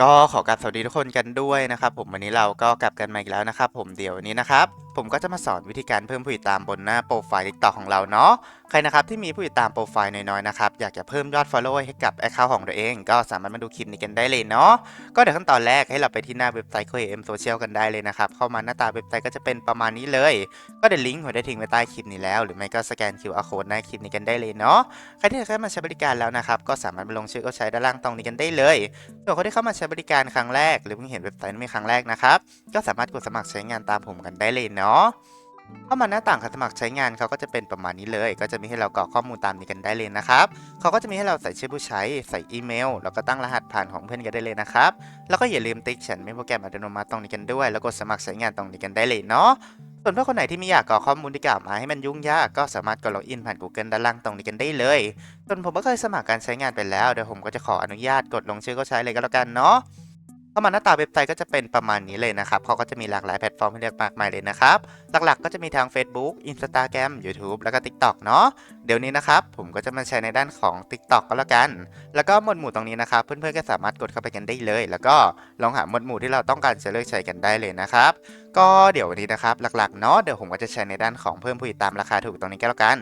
ก็ขอกราบสวัสดีทุกคนกันด้วยนะครับ ผมวันนี้เราก็กลับกันมาอีกแล้วนะครับ ผมเดี๋ยววันนี้นะครับ ผมก็จะมาสอนวิธีการเพิ่มผู้ติดตามบนหน้าโปรไฟล์ TikTok ของเราเนาะ ใครนะครับที่มีผู้ติดตามโปรไฟล์น้อยๆนะครับ อยากจะเพิ่มยอด Follow ให้กับ Account ของตัวเอง ก็สามารถมาดูคลิปนี้กันได้เลยเนาะ ก็เดี๋ยวขั้นตอนแรกให้เราไปที่หน้าเว็บไซต์ KM Social กันได้เลยนะครับ เข้ามาหน้าตาเว็บไซต์ก็จะเป็นประมาณนี้เลย ก็เดี๋ยวลิงก์ผมได้ทิ้งไว้ใต้คลิปนี้แล้ว หรือไม่ก็สแกน QR Code ในคลิปนี้กันได้เลยเนาะ ใครที่เข้ามาใช้บริการแล้วนะครับ ก็สามารถไปลงชื่อก็ใช้ด้านล่างตรงนี้กันได้เลยส่วนคนที่เข้ามาใช้บริการครั้งแรก หรือเพิ่งเห็นเว็บไซต์นี้ครั้งแรกนะครับ ก็สามารถกดสมัครใช้งานตามผมกันได้เลยเนาะเข้ามาหน้าต่างการสมัครใช้งานเขาก็จะเป็นประมาณนี้เลย ก็จะมีให้เรากรอกข้อมูลตามนี้กันได้เลยนะครับเขาก็จะมีให้เราใส่ชื่อผู้ใช้ใส่อีเมล แล้วก็ตั้งรหัสผ่านของเพื่อนกันได้เลยนะครับ แล้วก็อย่าลืมติ๊กฉันไม่โปรแกรมอัตโนมัติตรงนี้กันด้วย แล้วกดสมัครใช้งานตรงนี้กันได้เลยเนาะส่วนเพื่อคนไหนที่ไม่อยากกรอกข้อมูลที่กล่าวมาให้มันยุ่งยากก็สามารถกดล็อกอินผ่าน Google ด้านล่างตรงนี้กันได้เลยส่วนผมก็เคยสมัครการใช้งานไปแล้วเดี๋ยวผมก็จะขออนุญาตกดลงชื่อก็ใช้เลยก็แล้วกันเนาะ เข้ามาหน้าตาเว็บไซต์ก็จะเป็นประมาณนี้เลยนะครับเขาก็จะมีหลากหลายแพลตฟอร์มให้เลือกมากมายเลยนะครับหลักๆก็จะมีทาง Facebook Instagram YouTube แล้วก็ TikTok เนาะเดี๋ยวนี้นะครับผมก็จะมาใช้ในด้านของ TikTok ก็แล้วกัน แล้วก็หมวดหมู่ตรงนี้นะครับเพื่อนๆก็สามารถกดเข้าไปกันได้เลย แล้วก็ลองหาหมวดหมู่ที่เราต้องการจะเลือกใช้กันได้เลยนะครับก็เดี๋ยววันนี้นะครับหลักๆเนาะเดี๋ยวผมก็จะใช้ในด้านของเพิ่มผู้ติดตามราคาถูกตรงนี้ก็แล้วกัน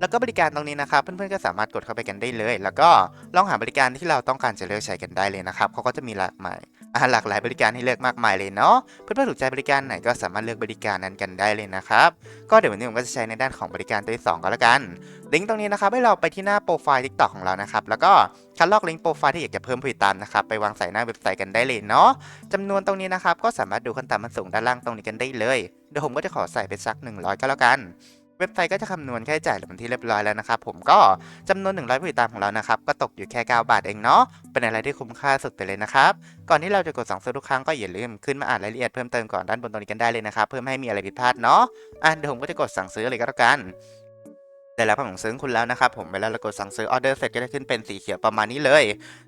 แล้วก็บริการตรงนี้นะครับเพื่อนๆก็สามารถกดเข้าไปกันได้เลย แล้วก็ลองหาบริการที่เราต้องการจะเลือกใช้กันได้เลยนะครับเขาก็จะมีหลากหลาย หลากหลายบริการให้เลือกมากมายเลยเนาะเพื่อนๆถูกใจบริการไหนก็สามารถเลือกบริการนั้นกันได้เลยนะครับก็เดี๋ยววันนี้ผมก็จะใช้ในด้านของบริการตัวที่สองก็แล้วกันลิงก์ตรงนี้นะครับให้เราไปที่หน้าโปรไฟล์ TikTok ของเรานะครับแล้วก็คัดลอกลิงก์โปรไฟล์ที่อยากจะเพิ่มผู้ติดตามนะครับไปวางใส่หน้าเว็บไซต์กันได้เลยเนาะจำนวนตรงนี้นะครับก็สามารถดูขั้นต่ำมันสูงด้านล่างตรงนี้กันได้เลยเดี๋ยวผมก็จะขอใส่ไปสัก 100 ก็แล้วกัน เว็บไซต์ก็จะคำนวณค่าใช้จ่ายเป็นที่เรียบร้อยแล้วนะครับผมก็จำนวน 100ผู้ติดตามของเรานะครับก็ตกอยู่แค่ 9 บาทเองเนาะเป็นอะไรที่คุ้มค่าสุดไปเลยนะครับก่อนที่เราจะกดสั่งซื้อทุกครั้งก็อย่าลืมขึ้นมาอ่านรายละเอียดเพิ่มเติมก่อนด้านบนตรงนี้กันได้เลยนะครับเพื่อไม่ให้มีอะไรผิดพลาดเนาะอะเดี๋ยวผมก็จะกดสั่งซื้อเลยก็แล้วกัน ได้แล้วผมซื้อคุณแล้วนะครับผมเวลาเรากดสั่งซื้อออเดอร์เสร็จก็จะขึ้นเป็นสีเขียวประมาณนี้เลย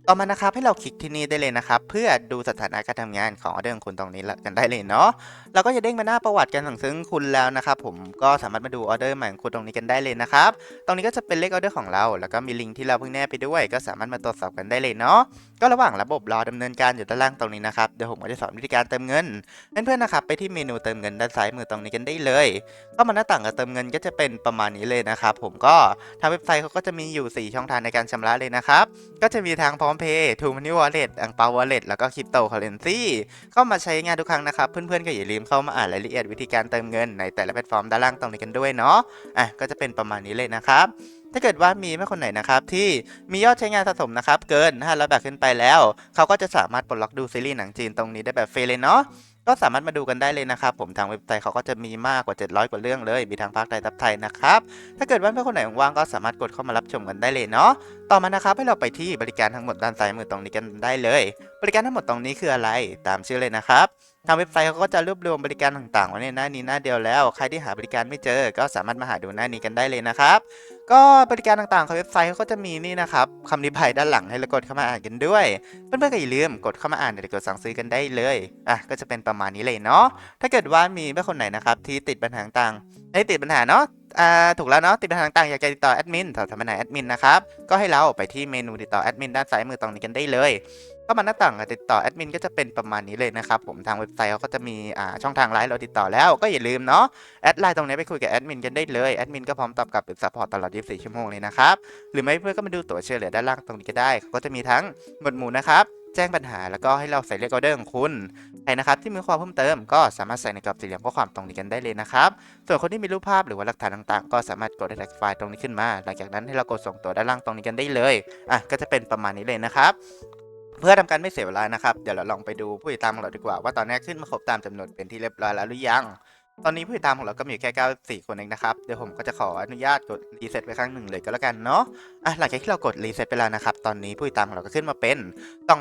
ต่อมานะครับให้เราคลิกที่นี่ได้เลยนะครับเพื่อดูสถานะการทำงานของออเดอร์ของคุณตรงนี้กันได้เลยเนาะเราก็จะเด้งมาหน้าประวัติการสั่งซื้อของคุณแล้วนะครับผมก็สามารถมาดูออเดอร์ใหม่ของคุณตรงนี้กันได้เลยนะครับตรงนี้ก็จะเป็นเลขออเดอร์ของเรา แล้วก็มีลิงก์ที่เราเพิ่งแนบไปด้วย ก็สามารถมาตรวจสอบกันได้เลยเนาะก็ระหว่างระบบรอดำเนินการอยู่ด้านล่างตรงนี้นะครับเดี๋ยวผมก็จะสอนวิธีการเติมเงินเพื่อนๆนะครับไปที่เมนูเติมเงินด้านซ้ายมือตรงนี้กันได้เลยเข้ามาหน้าต่างการเติมเงินก็จะเป็นประมาณนี้เลยนะครับผมก็ทางเว็บไซต์เขาก็จะมีอยู่ 4 ช่องทางในการชำระเลยนะครับ ก็จะมีทางพร้อมเพย์ทูมันนี่วอลเล็ตอังเปาวอลเล็ตแล้วก็คริปโตเคอเรนซีเข้ามาใช้งานทุกครั้งนะครับ เพื่อนๆก็อย่าลืมเข้ามาอ่านรายละเอียดวิธีการเติมเงินในแต่ละแพลตฟอร์มด้านล่างตรงนี้กันด้วยเนาะอะก็จะเป็นประมาณนี้เลยนะครับถ้าเกิดว่ามีแม่คนไหนนะครับที่มียอดใช้งานสะสมนะครับเกิน500บาทขึ้นไปแล้ว เขาก็จะสามารถปลดล็อกดูซีรีส์หนังจีนตรงนี้ได้แบบฟรีเลยเนาะ ก็สามารถมาดูกันได้เลยนะครับ ผมทางเว็บไซต์เขาก็จะมีมากกว่า 700 กว่าเรื่องเลย มีทางภาคไทยทับไทยนะครับ ถ้าเกิดว่าเพื่อนคนไหนว่างก็สามารถกดเข้ามารับชมกันได้เลยเนาะ ต่อมานะครับให้เราไปที่บริการทั้งหมดด้านซ้ายมือตรงนี้กันได้เลย บริการทั้งหมดตรงนี้คืออะไรตามชื่อเลยนะครับทางเว็บไซต์เขาก็จะรวบรวมบริการต่างๆไว้ในหน้านี้หน้าเดียวแล้ว ใครที่หาบริการไม่เจอ ก็สามารถมาหาดูหน้านี้กันได้เลยนะครับ ก็บริการต่างๆของเว็บไซต์เขาก็จะมีนี่นะครับคำนิพายด้านหลังให้เรากดเข้ามาอ่านกันด้วย เพื่อนๆก็อย่าลืมกดเข้ามาอ่านเดี๋ยวกดสั่งซื้อกันได้เลยอะก็จะเป็นประมาณนี้เลยเนาะถ้าเกิดว่ามีเพื่อนคนไหนนะครับที่ติดปัญหาต่างๆไอ้ติดปัญหาเนาะ อ่าถูกแล้วเนาะติดปัญหาต่างๆอยากจะติดต่อแอดมินสอบถามปัญหาแอดมินนะครับก็ให้เราไปที่เมนูติดต่อแอดมินด้านซ้ายมือตรงนี้กันได้เลยก็มาหน้าต่างการติดต่อแอดมินก็จะเป็นประมาณนี้เลยนะครับผมทางเว็บไซต์เขาก็จะมีอ่าช่องทางไลน์เราติดต่อแล้วก็อย่าลืมเนาะแอดไลน์ตรงนี้ไปคุยกับแอดมินกันได้เลยแอดมินก็พร้อมตอบกลับเป็นซัพพอร์ตตลอด 24 ชั่วโมงเลยนะครับหรือไม่เพื่อนก็มาดูตัวเชื่อเหลือด้านล่างตรงนี้ก็ได้เขาก็จะมีทั้งหมวดหมู่นะครับ แจ้งปัญหาแล้วก็ให้เราใส่เลขออเดอร์ของคุณใครนะครับที่มีความเพิ่มเติมก็สามารถใส่ในกรอบสี่เหลี่ยมข้อความตรงนี้กันได้เลยนะครับ ส่วนคนที่มีรูปภาพหรือว่าหลักฐานต่างๆ ก็สามารถกด select ไฟล์ตรงนี้ขึ้นมา หลังจากนั้นให้เรากดส่งตัวด้านล่างตรงนี้กันได้เลยอะก็จะเป็นประมาณนี้เลยนะครับเพื่อทำการไม่เสียเวลานะครับ เดี๋ยวเราลองไปดูผู้ติดตามของเราดีกว่า ว่าตอนนี้ขึ้นมาครบตามจำนวนเป็นที่เรียบร้อยแล้วหรือยัง ตอนนี้ผู้ติดตามของเราก็มีอยู่แค่ 94 คนเองนะครับ เดี๋ยวผมก็จะขออนุญาตกดรีเซ็ตไปครั้งหนึ่งเลยก็แล้วกันเนาะอะหลังจากที่เรากดรีเซ็ตไปแล้วนะครับ ตอนนี้ผู้ติดตามของเราก็ขึ้นมาเป็น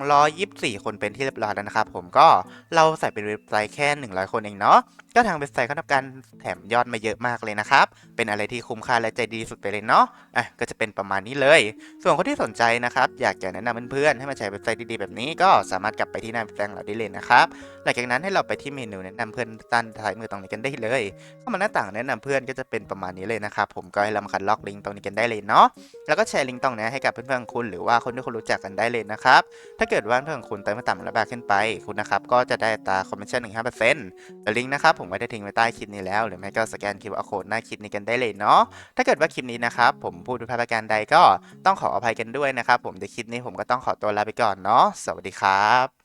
224 คนเป็นที่เรียบร้อยแล้วนะครับ ผมก็เราใส่เป็นเว็บไซต์แค่ 100 คนเองเนาะ ก็ทางเว็บไซต์เขาทำการแถมยอดมาเยอะมากเลยนะครับ เป็นอะไรที่คุ้มค่าและใจดีสุดไปเลยเนาะ อะก็จะเป็นประมาณนี้เลย ส่วนคนที่สนใจนะครับ อยากจะแนะนำเพื่อนๆให้มาใช้เว็บไซต์ดีๆแบบนี้ก็สามารถกลับไปที่หน้าเว็บไซต์ของเราได้เลยนะครับ หลังจากนั้นให้เราไปที่เมนูแนะนำเพื่อนด้านท้ายมือตรงนี้กันกันได้เลย เข้ามาหน้าต่างแนะนำเพื่อนก็จะเป็นประมาณนี้เลยนะครับผมก็ให้เรามาคัดลอกลิงก์ตรงนี้กันได้เลยเนาะแล้วก็แชร์ลิงก์ตรงนี้ให้กับเพื่อนๆคุณหรือว่าคนที่คุณรู้จักกันได้เลยนะครับถ้าเกิดว่าเพื่อนคุณเติมมาต่ำระบาทขึ้นไปคุณนะครับก็จะได้ตาคอมมิชชั่น1 5%ลิงก์นะครับผมไว้ได้ทิ้งไว้ใต้คลิปนี้แล้ว หรือไม่ก็สแกน QR code หน้าคลิปนี้กันได้เลยเนาะถ้าเกิดว่าคลิปนี้นะครับผมพูดผิดพลาดประการใดก็ต้องขออภัยกันด้วยนะครับผมในคลิปนี้ผมก็ต้องขอตัวลาไปก่อนเนาะสวัสดีครับ